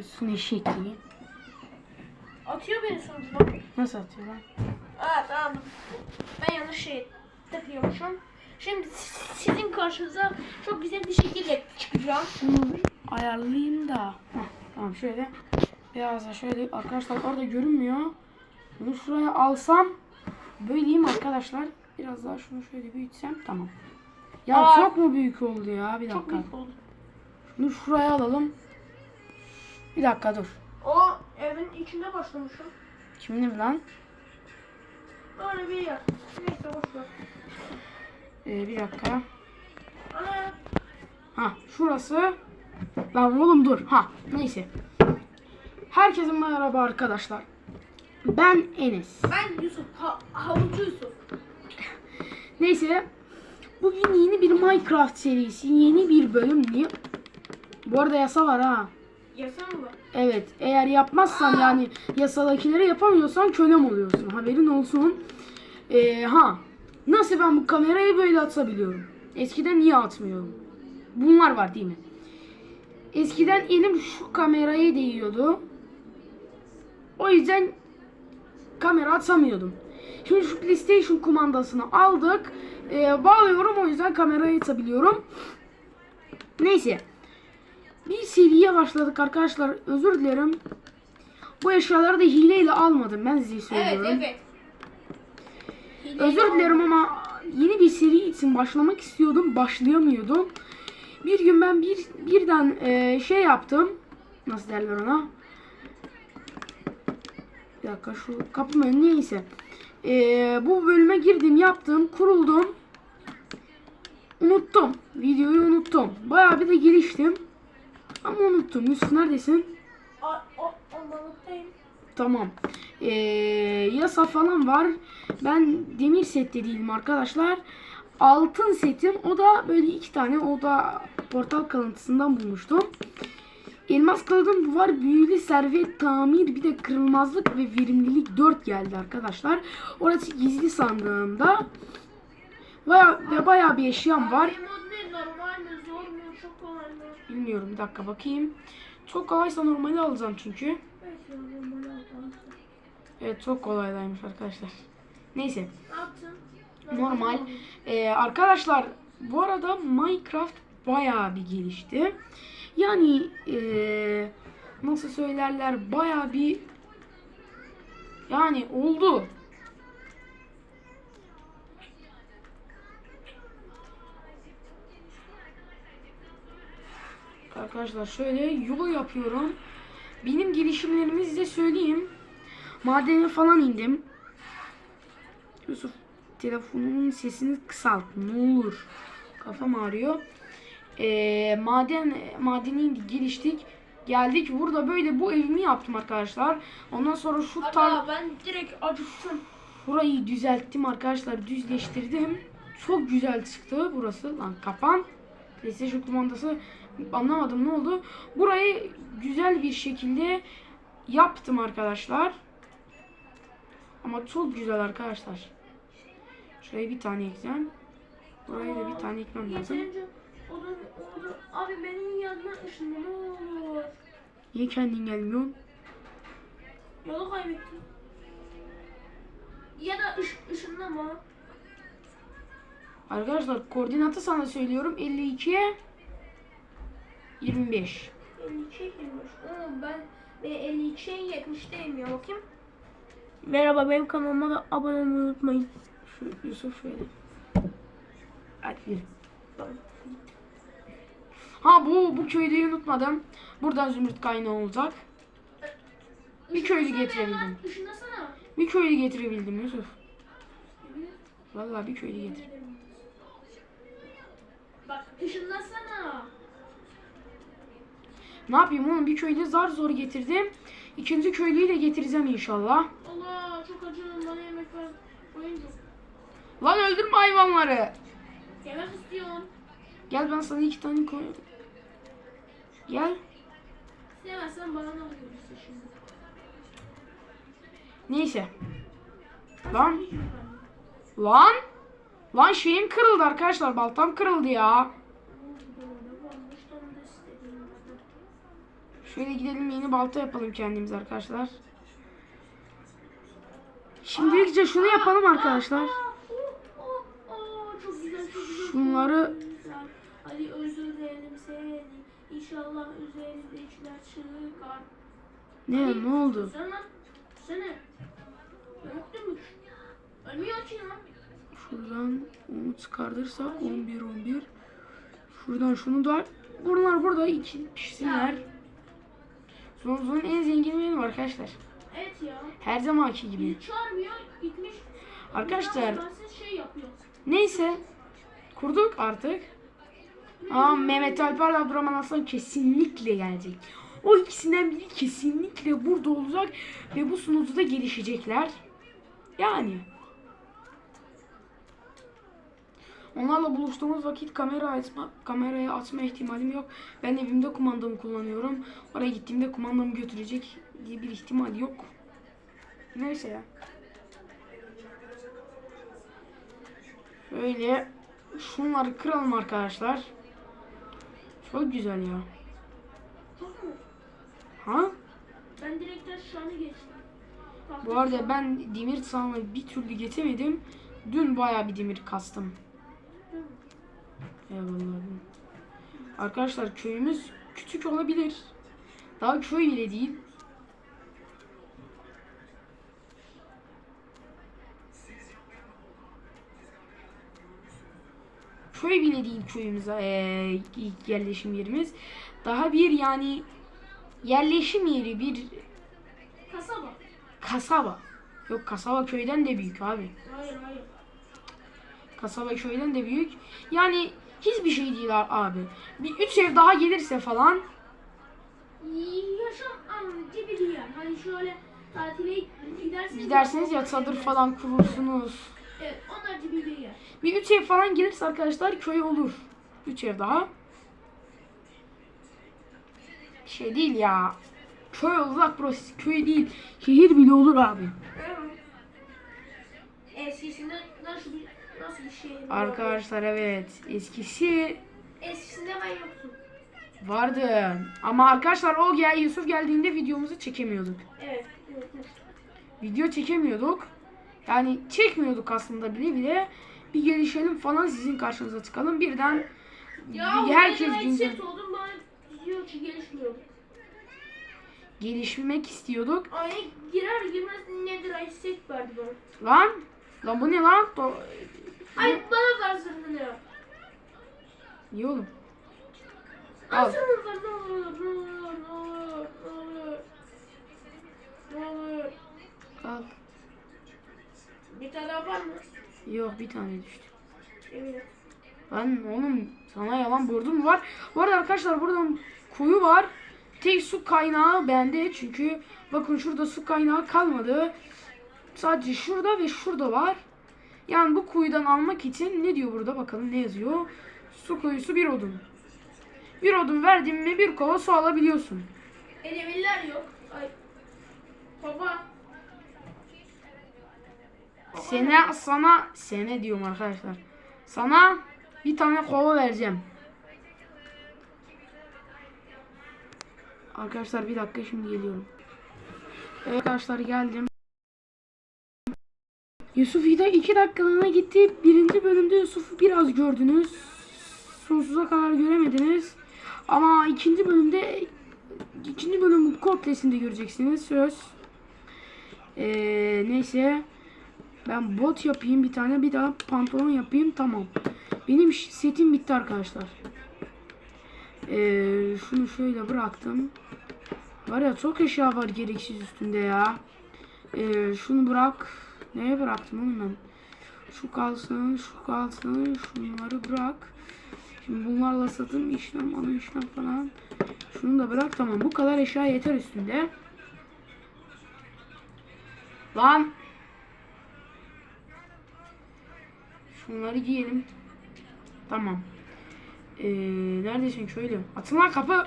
yapıyorsun eşekliği? Atıyor beni sonucuna. Nasıl atıyor lan? Aa tamam. Ben yanlış şey tıklıyormuşum. Şimdi sizin karşınıza çok güzel bir şekilde çıkacağım. Şunu bir ayarlayayım da. Heh, tamam şöyle. Biraz da şöyle arkadaşlar orada görünmüyor. Bunu şuraya alsam böyleyim arkadaşlar. Biraz daha şunu şöyle büyütsem tamam. Ya Aa. çok mu büyük oldu ya? Bir Çok dakika. büyük oldu. Şunu şuraya alalım. Bir dakika dur. O evin içinde başlamışım. Kimdi lan? Böyle bir yer. Neyse boş ver. Ee, bir dakika. Ana. Ha şurası. Lan oğlum dur. Ha neyse. Herkese merhaba arkadaşlar. Ben Enes. Ben Yusuf. Ha, havucu Yusuf. Neyse. Bugün yeni bir Minecraft serisi. Yeni bir bölüm. Bu arada yasa var ha. Yasam mı? Evet. Eğer yapmazsan yani yasadakileri yapamıyorsan kölem oluyorsun. Haberin olsun. Ee, ha. Nasıl ben bu kamerayı böyle atabiliyorum? Eskiden niye atmıyorum? Bunlar var değil mi? Eskiden elim şu kameraya değiyordu. O yüzden kamera atamıyordum. Şimdi şu PlayStation kumandasını aldık. Ee, bağlıyorum o yüzden kamerayı atabiliyorum. Neyse. Bir seriye başladık arkadaşlar. Özür dilerim. Bu eşyaları da hileyle almadım. Ben size Evet söylüyorum. evet. Özür dilerim ama yeni bir seri için başlamak istiyordum. Başlayamıyordum. Bir gün ben bir birden e, şey yaptım. Nasıl derler ona? Bir dakika şu kapım önü neyse. E, bu bölüme girdim yaptım. Kuruldum. Unuttum. Videoyu unuttum. Bayağı bir de geliştim. Ama unuttum. Yusuf neredesin? O, o, olmalıktayım. Tamam. Ee, yasa falan var. Ben demir sette değilim arkadaşlar. Altın setim. O da böyle iki tane. O da portal kalıntısından bulmuştum. Elmas kılıcım var. Büyülü servet tamir. Bir de kırılmazlık ve verimlilik 4 geldi arkadaşlar. Orası gizli sandığımda. Baya, ve bayağı bir eşyam var. Ne? Normal mi? Zor mu? Çok kolay mı? Bilmiyorum bir dakika bakayım. Çok kolaysa normali alacağım çünkü. Evet çok kolaydaymış arkadaşlar. Neyse. Normal. Ee, arkadaşlar bu arada Minecraft bayağı bir gelişti. Yani ee, nasıl söylerler bayağı bir yani oldu. Arkadaşlar şöyle yol yapıyorum. Benim gelişimlerimi size söyleyeyim. Madene falan indim. Yusuf telefonunun sesini kısalt ne olur. Kafam ağrıyor. Ee, maden madeni indik geliştik. Geldik burada böyle bu evimi yaptım arkadaşlar. Ondan sonra şu tar ben direkt acıktım. burayı düzelttim arkadaşlar. Düzleştirdim. Çok güzel çıktı burası. Lan kapan. PlayStation kumandası anlamadım ne oldu. Burayı güzel bir şekilde yaptım arkadaşlar. Ama çok güzel arkadaşlar. Şuraya bir tane ekleyeceğim. Buraya da bir tane ekmem lazım. Abi benim yanına ışınla ne olur. Niye kendin gelmiyorsun? Yolu kaybettim. Ya da ış, ışınlama. Arkadaşlar koordinatı sana söylüyorum. 52'ye 25. 52 girmiş. Oğlum ben ve 52'ye 70 değil mi ya bakayım. Merhaba benim kanalıma da abone olmayı unutmayın. Şu Yusuf şöyle. Hadi. Ha bu bu köyü unutmadım. Buradan zümrüt kaynağı olacak. Bir köylü getirebildim. Işınlasana. Bir köylü getirebildim Yusuf. Vallahi bir köylü getir. Bak ışınlasana. Ne yapayım oğlum bir köylü zar zor getirdim. İkinci köylüyü de getireceğim inşallah. Allah çok acıyorum bana yemek ver. Lan öldürme hayvanları. Yemek istiyorum. Gel ben sana iki tane koy. Gel. Sevmezsen bana ne oluyorsun şimdi? Neyse. Lan. Lan. Lan şeyim kırıldı arkadaşlar. Baltam kırıldı ya. Şöyle gidelim yeni balta yapalım kendimiz arkadaşlar. Şimdilikçe şunu yapalım arkadaşlar. Şunları Hadi özür dilerim seni. İnşallah üzerinde işler çıkar. ne ne oldu? Sene. Öldün mü? Ölmüyor ki lan. Şuradan onu çıkartırsak 11 11. Şuradan şunu da bunlar burada iki pişsinler. Son en zengin benim arkadaşlar. Evet ya. Her zamanki gibi. Hiç çağırmıyor. Gitmiş. Arkadaşlar şey neyse kurduk artık. Ama Mehmet Alper Abdurrahman Aslan kesinlikle gelecek. O ikisinden biri kesinlikle burada olacak ve bu sunucuda gelişecekler. Yani. Onlarla buluştuğumuz vakit kamera açma, kameraya açma ihtimalim yok. Ben evimde kumandamı kullanıyorum. Oraya gittiğimde kumandamı götürecek diye bir ihtimal yok. Neyse ya. Şöyle şunları kıralım arkadaşlar. Çok güzel ya. Ha? Ben direkt aşağıya geçtim. Bu arada ben demir sahanı bir türlü geçemedim. Dün bayağı bir demir kastım. Eyvallah. Arkadaşlar köyümüz küçük olabilir. Daha köy bile değil. Köy bile değil köyümüz eee, ilk yerleşim yerimiz. Daha bir yani yerleşim yeri bir Kasaba. kasaba. Yok kasaba köyden de büyük abi. Hayır hayır. Kasaba köyden de büyük. Yani hiçbir şey değil abi. Bir üç ev daha gelirse falan Yaşam an, gibi bir yer. Hani şöyle tatile gidersiniz. giderseniz ya çadır falan kurursunuz. Evet onlar gibi bir yer. Bir üç ev falan gelirse arkadaşlar köy olur. Üç ev daha. Şey değil ya. Köy olacak burası. Köy değil. Şehir bile olur abi. Eskisinde şey? Arkadaşlar evet. Eskisi Eskisinde ben yoktum. vardı. Ama arkadaşlar o gel Yusuf geldiğinde videomuzu çekemiyorduk. Evet. evet, evet. video çekemiyorduk. Yani çekmiyorduk aslında bile bile. Bir gelişelim falan sizin karşınıza çıkalım. Birden Ya bir herkes set oldum ben diyor ki gelişmiyor. gelişmek istiyorduk. Ay girer girmez nedir ay set verdi bana. Lan lan bu ne lan? Do- Ay bana versin bunu. Niye oğlum? Al. Al. Bir tane daha var mı? Yok bir tane düştü. Eminim. Lan oğlum sana yalan borcum mu var? Bu arada arkadaşlar buradan kuyu var. Tek su kaynağı bende çünkü bakın şurada su kaynağı kalmadı. Sadece şurada ve şurada var. Yani bu kuyudan almak için ne diyor burada bakalım ne yazıyor? Su kuyusu bir odun. Bir odun verdin mi bir kova su alabiliyorsun. Elemiller yok. Ay. Baba. Sene sana sene diyorum arkadaşlar. Sana bir tane kova vereceğim. Arkadaşlar bir dakika şimdi geliyorum. Evet arkadaşlar geldim. Yusuf İda 2 dakikalığına gitti. Birinci bölümde Yusuf'u biraz gördünüz. Sonsuza kadar göremediniz. Ama ikinci bölümde ikinci bölümün komplesinde göreceksiniz. Söz. Ee, neyse. Ben bot yapayım bir tane bir daha pantolon yapayım tamam. Benim setim bitti arkadaşlar. Ee, şunu şöyle bıraktım. Var ya çok eşya var gereksiz üstünde ya. Ee, şunu bırak. Neye bıraktım oğlum ben? Şu kalsın, şu kalsın, şunları bırak. Şimdi bunlarla satım işlem, alım işlem falan. Şunu da bırak tamam. Bu kadar eşya yeter üstünde. Lan Şunları giyelim. Tamam. Ee, neredesin köylü? Atın lan kapı.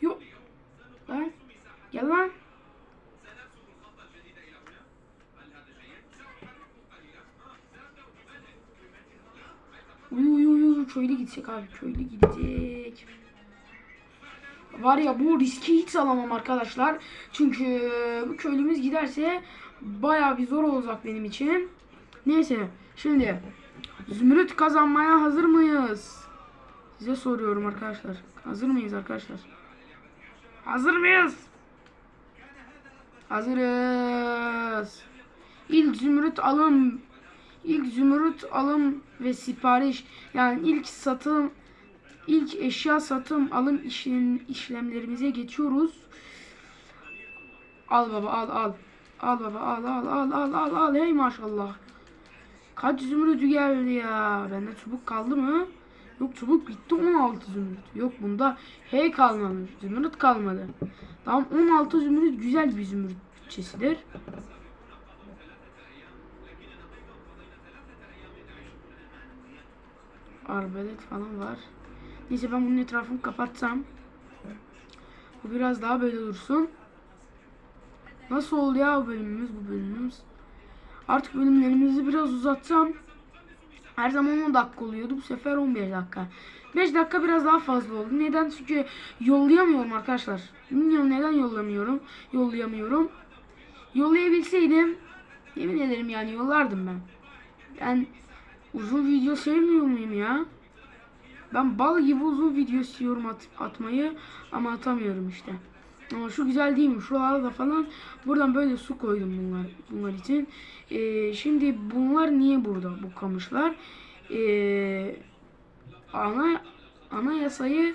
Yok. Lan. Gel lan. Köylü gidecek abi. Köylü gidecek. Var ya bu riski hiç alamam arkadaşlar. Çünkü bu köylümüz giderse bayağı bir zor olacak benim için. Neyse şimdi zümrüt kazanmaya hazır mıyız? Size soruyorum arkadaşlar. Hazır mıyız arkadaşlar? Hazır mıyız? Hazırız. İlk zümrüt alım ilk zümrüt alım ve sipariş yani ilk satım ilk eşya satım alım işlem, işlemlerimize geçiyoruz. Al baba al al. Al baba al al al al al al hey maşallah. Kaç zümrütü geldi ya? Bende çubuk kaldı mı? Yok çubuk bitti 16 zümrüt. Yok bunda hey kalmamış. Zümrüt kalmadı. Tamam 16 zümrüt güzel bir zümrüt bütçesidir. Arbalet falan var. Neyse ben bunun etrafını kapatsam. Bu biraz daha böyle dursun. Nasıl oldu ya bu bölümümüz bu bölümümüz? Artık bölümlerimizi biraz uzatsam. Her zaman 10 dakika oluyordu. Bu sefer 11 dakika. 5 dakika biraz daha fazla oldu. Neden? Çünkü yollayamıyorum arkadaşlar. Bilmiyorum neden yollamıyorum. Yollayamıyorum. Yollayabilseydim yemin ederim yani yollardım ben. Ben uzun video sevmiyor muyum ya? Ben bal gibi uzun video istiyorum at, atmayı ama atamıyorum işte. Ama şu güzel değil mi? Şuralarda falan buradan böyle su koydum bunlar bunlar için. Ee, şimdi bunlar niye burada bu kamışlar? Ee, ana anayasayı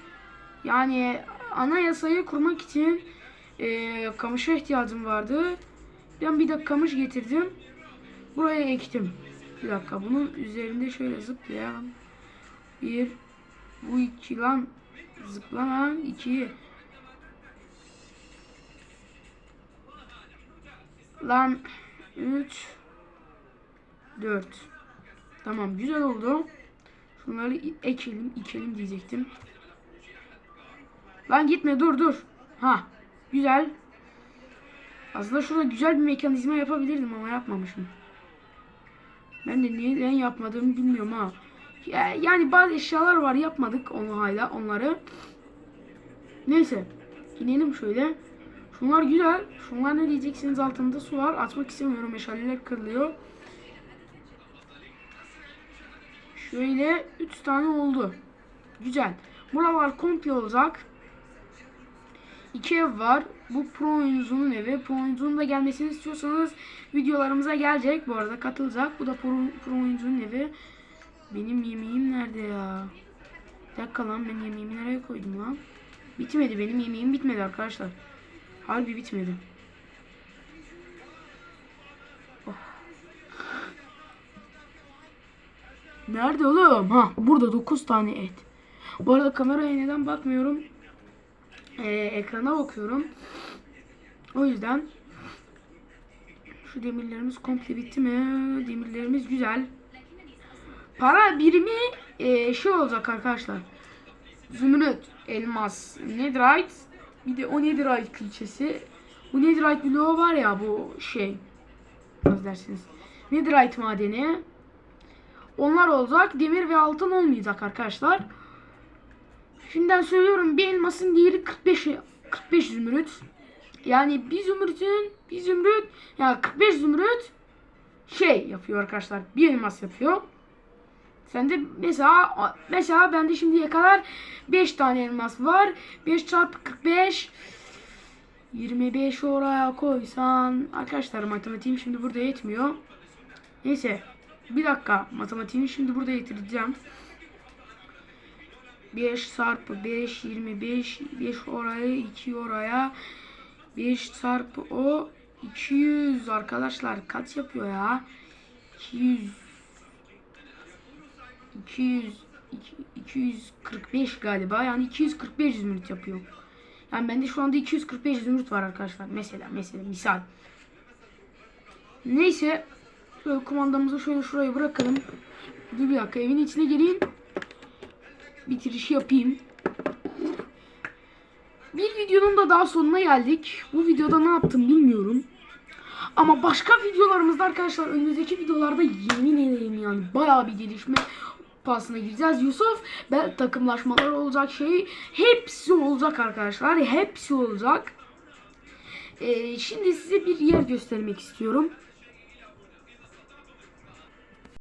yani anayasayı kurmak için e, kamışa ihtiyacım vardı. Ben bir de kamış getirdim. Buraya ektim. Bir dakika bunun üzerinde şöyle zıplayalım. Bir bu iki lan zıplama iki lan üç dört. Tamam güzel oldu. Şunları ekelim ikelim diyecektim. Lan gitme dur dur. Ha güzel. Aslında şurada güzel bir mekanizma yapabilirdim ama yapmamışım ben de neden yapmadığımı bilmiyorum ha ya- yani bazı eşyalar var yapmadık onu hala onları. Neyse. İnelim şöyle. Şunlar güzel. Şunlar ne diyeceksiniz altında su var. Atmak istemiyorum. Meşaleler kırılıyor. Şöyle 3 tane oldu. Güzel. Buralar komple olacak. İki ev var. Bu pro oyuncunun evi. Pro oyuncunun da gelmesini istiyorsanız videolarımıza gelecek. Bu arada katılacak. Bu da pro, pro oyuncunun evi. Benim yemeğim nerede ya? Bir dakika lan ben yemeğimi nereye koydum lan? Bitmedi benim yemeğim bitmedi arkadaşlar. Harbi bitmedi. Oh. Nerede oğlum? Ha burada 9 tane et. Bu arada kameraya neden bakmıyorum? Ee, ekrana bakıyorum. O yüzden şu demirlerimiz komple bitti mi? Demirlerimiz güzel. Para birimi e, şey olacak arkadaşlar. Zümrüt, elmas, netherite. Bir de o netherite külçesi. Bu netherite bloğu var ya bu şey. Nasıl dersiniz? Netherite madeni. Onlar olacak. Demir ve altın olmayacak arkadaşlar. Şimdiden söylüyorum bir elmasın değeri 45 45 zümrüt. Yani bir zümrütün bir zümrüt yani 45 zümrüt şey yapıyor arkadaşlar. Bir elmas yapıyor. Sende mesela mesela bende şimdiye kadar 5 tane elmas var. 5 çarpı 45 25 oraya koysan arkadaşlar matematiğim şimdi burada yetmiyor. Neyse bir dakika matematiğimi şimdi burada getireceğim. 5 çarpı 5 25 5 oraya 2 oraya 5 çarpı o 200 arkadaşlar kaç yapıyor ya 200 200 245 galiba yani 245 zümrüt yapıyor. Yani bende şu anda 245 zümrüt var arkadaşlar. Mesela mesela misal. Neyse şöyle kumandamızı şöyle şuraya bırakalım. Bir dakika evin içine gireyim. Bitirişi yapayım. Bir videonun da daha sonuna geldik. Bu videoda ne yaptım bilmiyorum. Ama başka videolarımızda arkadaşlar önümüzdeki videolarda yemin ederim yani bayağı bir gelişme Kupası'na gireceğiz. Yusuf ben takımlaşmalar olacak şey hepsi olacak arkadaşlar. Hepsi olacak. Ee, şimdi size bir yer göstermek istiyorum.